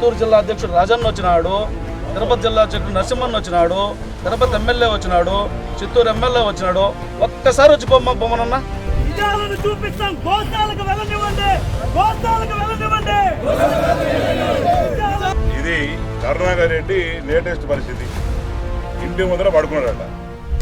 చిత్తూరు జిల్లా అధ్యక్షుడు రాజన్న వచ్చినాడు తిరుపతి జిల్లా అధ్యక్షుడు నరసింహన్ వచ్చినాడు తిరుపతి ఎమ్మెల్యే వచ్చినాడు చిత్తూరు ఎమ్మెల్యే వచ్చినాడు. ఒక్కసారి వచ్చి బొమ్మ బొమ్మనన్న. చూపిస్తాం. వెళ్ళనివ్వండి. వెళ్ళనివ్వండి. ఇది కరుణాకర్ రెడ్డి లేటెస్ట్ పరిస్థితి. ఇంటి ముందర పడుకున్నాడట.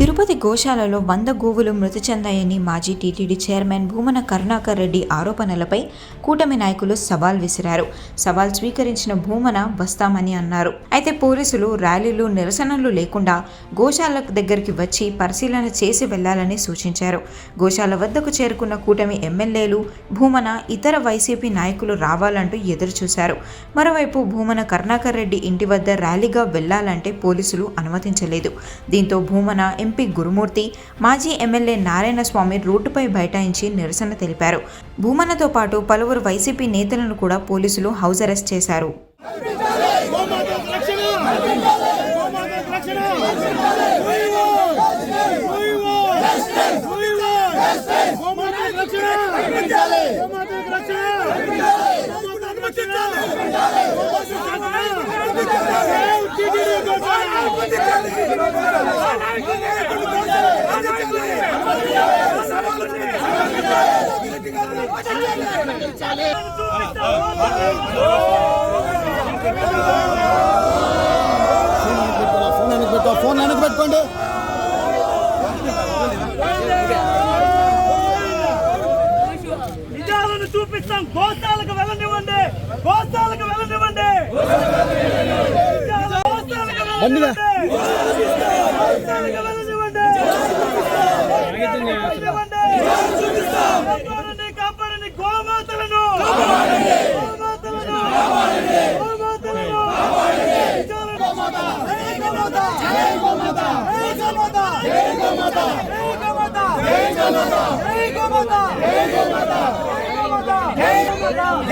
తిరుపతి గోశాలలో వంద గోవులు మృతి చెందాయని మాజీ టీటీడీ చైర్మన్ భూమన కరుణాకర్ రెడ్డి ఆరోపణలపై కూటమి నాయకులు సవాల్ విసిరారు. సవాల్ స్వీకరించిన భూమన వస్తామని అన్నారు. అయితే పోలీసులు ర్యాలీలు నిరసనలు లేకుండా గోశాల దగ్గరికి వచ్చి పరిశీలన చేసి వెళ్ళాలని సూచించారు. గోశాల వద్దకు చేరుకున్న కూటమి ఎమ్మెల్యేలు భూమన ఇతర వైసీపీ నాయకులు రావాలంటూ ఎదురుచూశారు. మరోవైపు భూమన కరుణాకర్ రెడ్డి ఇంటి వద్ద ర్యాలీగా వెళ్ళాలంటే పోలీసులు అనుమతించలేదు. దీంతో భూమన ఎంపీ గురుమూర్తి మాజీ ఎమ్మెల్యే నారాయణ స్వామి రోడ్డుపై బైఠాయించి నిరసన తెలిపారు. భూమనతో పాటు పలువురు వైసీపీ నేతలను కూడా పోలీసులు హౌస్ అరెస్ట్ చేశారు. ఫోన్ వెనక్కి పెట్టుకోండి నిజాలను చూపిస్తాం గోత కోస్తాలకు వెళ్ళనివ్వండి కాపాడండి గోమాతలను Hey, go, mother! Hey, go, mother! Hey, go, mother!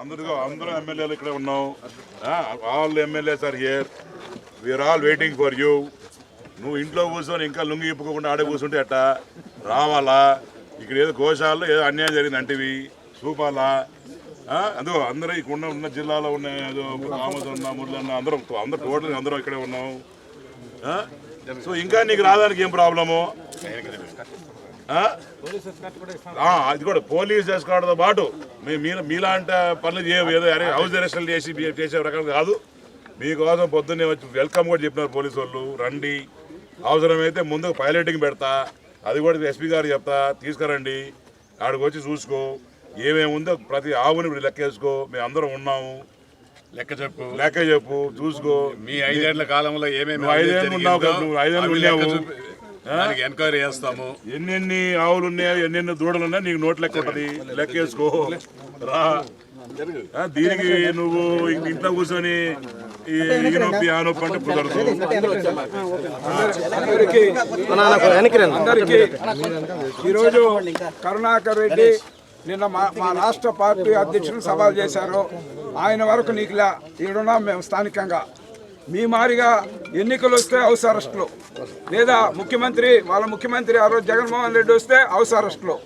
అందరితో అందరూ ఎమ్మెల్యేలు ఇక్కడ ఉన్నాం. All MLAs are here we are all waiting for you నువ్వు ఇంట్లో కూర్చొని ఇంకా లుంగి ఇప్పుకోకుండా ఆడే కూర్చుంటే అట్ట రావాలా? ఇక్కడ ఏదో కోశాల్లో ఏదో అన్యాయం జరిగింది అంటివి. చూపాలా ఆ? అందుకో అందరూ ఇక్కడ ఉన్న ఉన్న జిల్లాలో ఉన్న ఏదో ఆమోదం ఉన్న మురళన్న అందరూ అందరూ టోటల్ అందరూ ఇక్కడే ఉన్నాం. సో ఇంకా నీకు రావడానికి ఏం ప్రాబ్లము? అది కూడా పోలీస్ ఎస్కాట్తో పాటు మీరు మీలాంటి పనులు చేయవు ఏదో అరే హౌస్ అరెస్టులు చేసి చేసే రకం కాదు. మీకోసం పొద్దున్నే వచ్చి వెల్కమ్ కూడా చెప్పినారు పోలీసు వాళ్ళు. రండి. అవసరమైతే ముందుకు పైలటింగ్ పెడతా. అది కూడా ఎస్పీ గారు చెప్తా. తీసుకురండి. ఆడికి వచ్చి చూసుకో. ఏమేమి ఉందో ప్రతి ఆవుని ఇప్పుడు లెక్కేసుకో మేము అందరం ఉన్నాము. లెక్క చెప్పు. లెక్క చెప్పు చూసుకో. మీ ఐదేళ్ళ కాలంలో ఏమేమి ఐదేళ్ళు ఉన్నావు నువ్వు ఐదేళ్ళు ఉన్నావు. ఎంక్వైరీ చేస్తాము. ఎన్నెన్ని ఆవులు ఉన్నాయో ఎన్నెన్ని దూడలు ఉన్నాయో నీకు నోట్ లెక్క ఉంటది. లెక్కేసుకో. రా. దీనికి నువ్వు ఇంట్లో కూర్చొని ఈ ఈ నొప్పి ఆ నొప్పి అంటే కుదరదు అందరికీ ఈరోజు కరుణాకర్ రెడ్డి నిన్న మా మా రాష్ట్ర పార్టీ అధ్యక్షులు సవాల్ చేశారు. ఆయన వరకు నీకులా ఈడున్నాం మేము స్థానికంగా. మీ మారిగా ఎన్నికలు వస్తే హౌస్ అరెస్టులు. లేదా ముఖ్యమంత్రి వాళ్ళ ముఖ్యమంత్రి ఆ రోజు జగన్మోహన్ రెడ్డి వస్తే హౌస్ అరెస్టులు.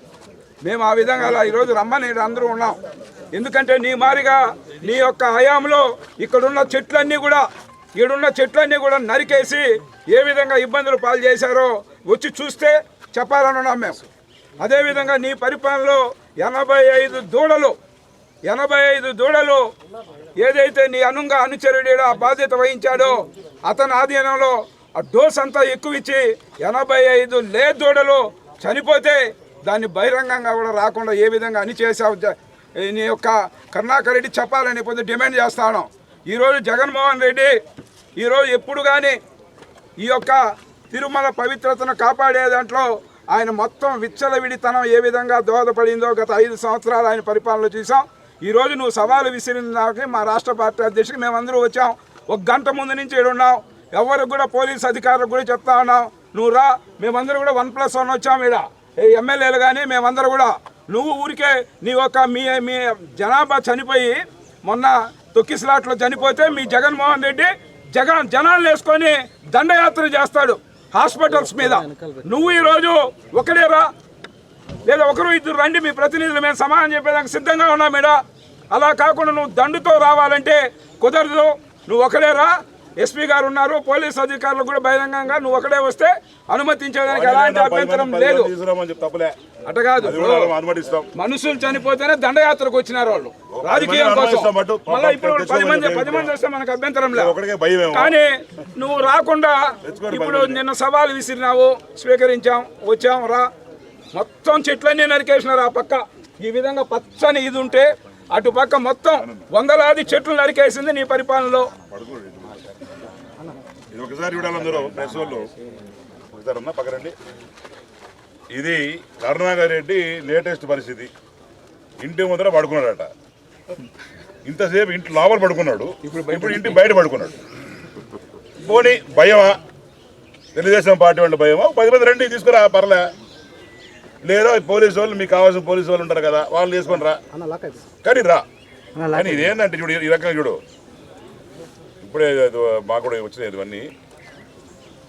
మేము ఆ విధంగా అలా ఈరోజు రమ్మని అందరూ ఉన్నాం. ఎందుకంటే నీ మారిగా నీ యొక్క హయాంలో ఇక్కడున్న చెట్లన్నీ కూడా ఈడున్న చెట్లన్నీ కూడా నరికేసి ఏ విధంగా ఇబ్బందులు పాలు చేశారో వచ్చి చూస్తే చెప్పాలని ఉన్నాం మేము. అదేవిధంగా నీ పరిపాలనలో ఎనభై ఐదు దూడలు ఎనభై ఐదు దూడలు ఏదైతే నీ అనుంగా అనుచరుడు ఆ బాధ్యత వహించాడో అతని ఆధీనంలో ఆ డోస్ అంతా ఎక్కువ ఇచ్చి ఎనభై ఐదు లే దూడలు చనిపోతే దాన్ని బహిరంగంగా కూడా రాకుండా ఏ విధంగా అని చేసావు నీ యొక్క కరుణాకర్ రెడ్డి చెప్పాలని కొంచెం డిమాండ్ చేస్తాను. ఈరోజు జగన్మోహన్ రెడ్డి ఈరోజు ఎప్పుడు కానీ ఈ యొక్క తిరుమల పవిత్రతను కాపాడే దాంట్లో ఆయన మొత్తం విచ్చలవిడితనం ఏ విధంగా దోహదపడిందో గత ఐదు సంవత్సరాలు ఆయన పరిపాలన చూసాం ఈరోజు నువ్వు సవాలు విసిరినకి మా రాష్ట్ర పార్టీ అధ్యక్షుడికి మేమందరూ వచ్చాం. ఒక గంట ముందు నుంచి ఉన్నాం ఎవరికి కూడా పోలీస్ అధికారులకు కూడా చెప్తా ఉన్నాం నువ్వు రా మేమందరూ కూడా వన్ ప్లస్ వన్ వచ్చాం ఇక్కడ ఎమ్మెల్యేలు కానీ మేమందరూ కూడా. నువ్వు ఊరికే నీ యొక్క మీ మీ జనాభా చనిపోయి మొన్న తొక్కిసలాట్లో చనిపోతే మీ జగన్మోహన్ రెడ్డి జగన్ జనాలు వేసుకొని దండయాత్ర చేస్తాడు. హాస్పిటల్స్ మీద. నువ్వు ఈరోజు ఒకడేరా లేదా ఒకరు ఇద్దరు రండి మీ ప్రతినిధులు మేము సమాధానం చెప్పేదానికి సిద్ధంగా ఉన్నాం మేడా. అలా కాకుండా నువ్వు దండుతో రావాలంటే కుదరదు. నువ్వు ఒకడేరా ఎస్పీ గారు ఉన్నారు పోలీస్ అధికారులు కూడా బహిరంగంగా నువ్వు ఒకడే వస్తే అనుమతించేదానికి ఎలాంటి అభ్యంతరం లేదు. అట కాదు. మనుషులు చనిపోతేనే దండయాత్రకు వచ్చినారు వాళ్ళు. రాజకీయం కోసం. మళ్ళీ ఇప్పుడు పది మంది పది మంది వస్తే మనకు అభ్యంతరం లేదు. కానీ నువ్వు రాకుండా ఇప్పుడు. నిన్న సవాలు విసిరినావు స్వీకరించాం వచ్చాం రా. మొత్తం చెట్లన్నీ నరికేసినారు ఆ పక్క. ఈ విధంగా పచ్చని ఇది ఉంటే అటు పక్క మొత్తం వందలాది చెట్లు నరికేసింది నీ పరిపాలనలో. ఒకసారి చూడాలి అందరూ ప్రెస్ వాళ్ళు. ఒకసారి అన్న పక్కరండి ఇది కరుణాకర్ రెడ్డి లేటెస్ట్ పరిస్థితి. ఇంటి ముందర పడుకున్నాడట. ఇంతసేపు ఇంటి లోపల పడుకున్నాడు. ఇప్పుడు ఇంటి బయట పడుకున్నాడు. పోనీ భయమా? తెలుగుదేశం పార్టీ వాళ్ళ భయమా? పది మంది రండి తీసుకురా పర్లే. లేదా పోలీసు వాళ్ళు మీకు కావాల్సిన పోలీసు వాళ్ళు ఉంటారు కదా వాళ్ళు తీసుకొని రా. కానీ రా. కానీ ఇదేంటంటే చూడు ఈ రకంగా చూడు. ఇప్పుడే మాకు కూడా వచ్చినాయి ఇవన్నీ.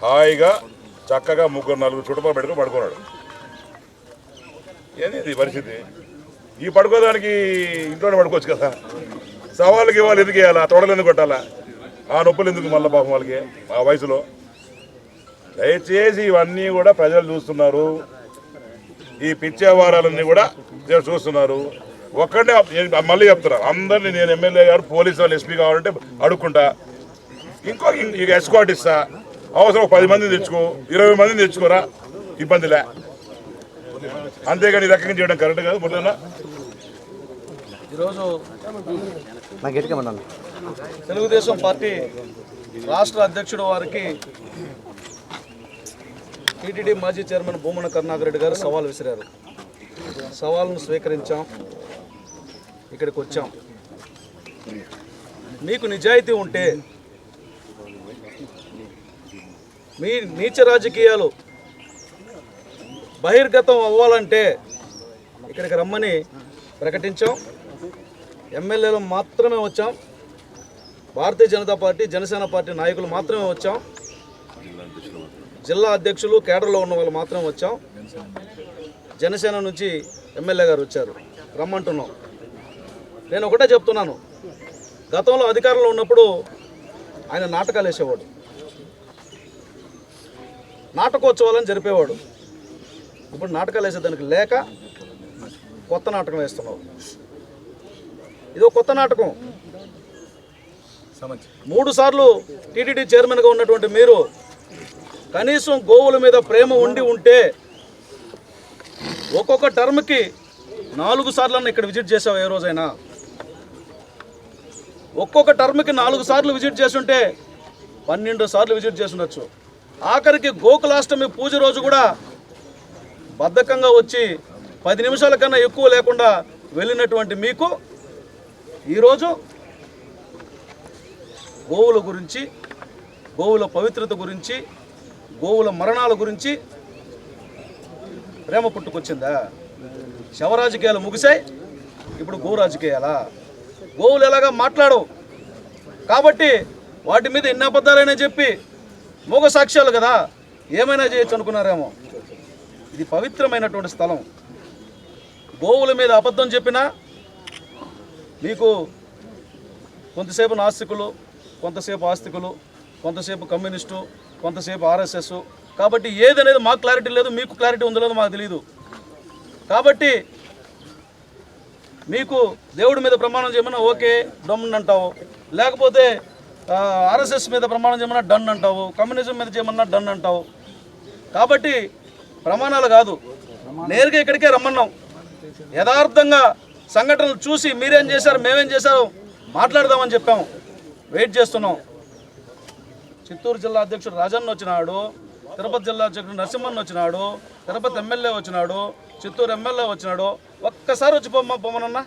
హాయిగా చక్కగా ముగ్గురు నలుగురు చుట్టుపక్కల పెట్టుకుని పడుకున్నాడు. ఏంది పరిస్థితి? ఈ పడుకోదానికి ఇంట్లోనే పడుకోవచ్చు కదా. సవాళ్ళకి ఇవ్వాలి ఎందుకు వేయాలా తొడలు ఎందుకు కొట్టాలా? ఆ నొప్పులు ఎందుకు మళ్ళీ పాపం వాళ్ళకి? ఆ వయసులో. దయచేసి ఇవన్నీ కూడా ప్రజలు చూస్తున్నారు. ఈ పిచ్చేవారాలన్నీ కూడా జనం చూస్తున్నారు. ఒక్కడే మళ్ళీ చెప్తున్నా అందరినీ నేను ఎమ్మెల్యే గారు పోలీసు వాళ్ళు ఎస్పీ కావాలంటే అడుక్కుంటా. ఇంకో ఇక ఎస్కాట్ ఇస్తా. అవసరం ఒక పది మందిని తెచ్చుకో ఇరవై మందిని తెచ్చుకోరా ఇబ్బందిలే అంతేగాని రకంగా చేయడం కరెక్ట్ కాదు మురళన్న ఈరోజు తెలుగుదేశం పార్టీ రాష్ట్ర అధ్యక్షుడు వారికి టీటీడీ మాజీ చైర్మన్ భూమన కరుణాకర్ రెడ్డి గారు సవాల్ విసిరారు. సవాల్ను స్వీకరించాం. ఇక్కడికి వచ్చాం. మీకు నిజాయితీ ఉంటే మీ నీచ రాజకీయాలు బహిర్గతం అవ్వాలంటే ఇక్కడికి రమ్మని ప్రకటించాం. ఎమ్మెల్యేలు మాత్రమే వచ్చాం. భారతీయ జనతా పార్టీ జనసేన పార్టీ నాయకులు మాత్రమే వచ్చాం. జిల్లా అధ్యక్షులు కేడర్లో ఉన్న వాళ్ళు మాత్రమే వచ్చాం. జనసేన నుంచి ఎమ్మెల్యే గారు వచ్చారు. రమ్మంటున్నాం. నేను ఒకటే చెప్తున్నాను. గతంలో అధికారంలో ఉన్నప్పుడు ఆయన నాటకాలు వేసేవాడు. నాటకోత్సవాలను జరిపేవాడు. ఇప్పుడు నాటకాలు వేసేదానికి లేక కొత్త నాటకం వేస్తున్నావు. ఇది ఒక కొత్త నాటకం. మూడు సార్లు టీటీడీ చైర్మన్గా ఉన్నటువంటి మీరు కనీసం గోవుల మీద ప్రేమ ఉండి ఉంటే ఒక్కొక్క టర్మ్కి నాలుగు సార్లు ఇక్కడ విజిట్ చేసావు ఏ రోజైనా? ఒక్కొక్క టర్మ్కి నాలుగు సార్లు విజిట్ చేస్తుంటే పన్నెండు సార్లు విజిట్ చేస్తుండొచ్చు. ఆఖరికి గోకులాష్టమి పూజ రోజు కూడా బద్ధకంగా వచ్చి పది నిమిషాల కన్నా ఎక్కువ లేకుండా వెళ్ళినటువంటి మీకు ఈరోజు గోవుల గురించి గోవుల పవిత్రత గురించి గోవుల మరణాల గురించి ప్రేమ పుట్టుకొచ్చిందా? శవరాజకీయాలు ముగిశాయి ఇప్పుడు గో రాజకీయాలా? గోవులు ఎలాగా మాట్లాడవు? కాబట్టి వాటి మీద ఎన్ని అబద్ధాలైనా చెప్పి మూగ సాక్ష్యాలు కదా ఏమైనా చేయొచ్చు అనుకున్నారేమో? ఇది పవిత్రమైనటువంటి స్థలం. గోవుల మీద అబద్ధం చెప్పినా మీకు కొంతసేపు నాస్తికులు కొంతసేపు ఆస్తికులు కొంతసేపు కమ్యూనిస్టు కొంతసేపు ఆర్ఎస్ఎస్. కాబట్టి ఏదనేది మాకు క్లారిటీ లేదు మీకు క్లారిటీ ఉందో లేదో మాకు తెలియదు కాబట్టి మీకు దేవుడి మీద ప్రమాణం చేయమన్నా ఓకే డమ్ అంటావు. లేకపోతే ఆర్ఎస్ఎస్ మీద ప్రమాణం చేయమన్నా డన్ అంటావు. కమ్యూనిజం మీద చేయమన్నా డన్ అంటావు. కాబట్టి ప్రమాణాలు కాదు. నేరుగా ఇక్కడికే రమ్మన్నాం. యథార్థంగా సంఘటనలు చూసి మీరేం చేశారు మేమేం చేశారు మాట్లాడదామని చెప్పాము వెయిట్ చేస్తున్నాం. చిత్తూరు జిల్లా అధ్యక్షుడు రాజన్న వచ్చినాడు తిరుపతి జిల్లా అధ్యక్షుడు నరసింహన్ వచ్చినాడు తిరుపతి ఎమ్మెల్యే వచ్చినాడు చిత్తూరు ఎమ్మెల్యే వచ్చినాడు. ఒక్కసారి వచ్చి బొమ్మ బొమ్మనన్నా.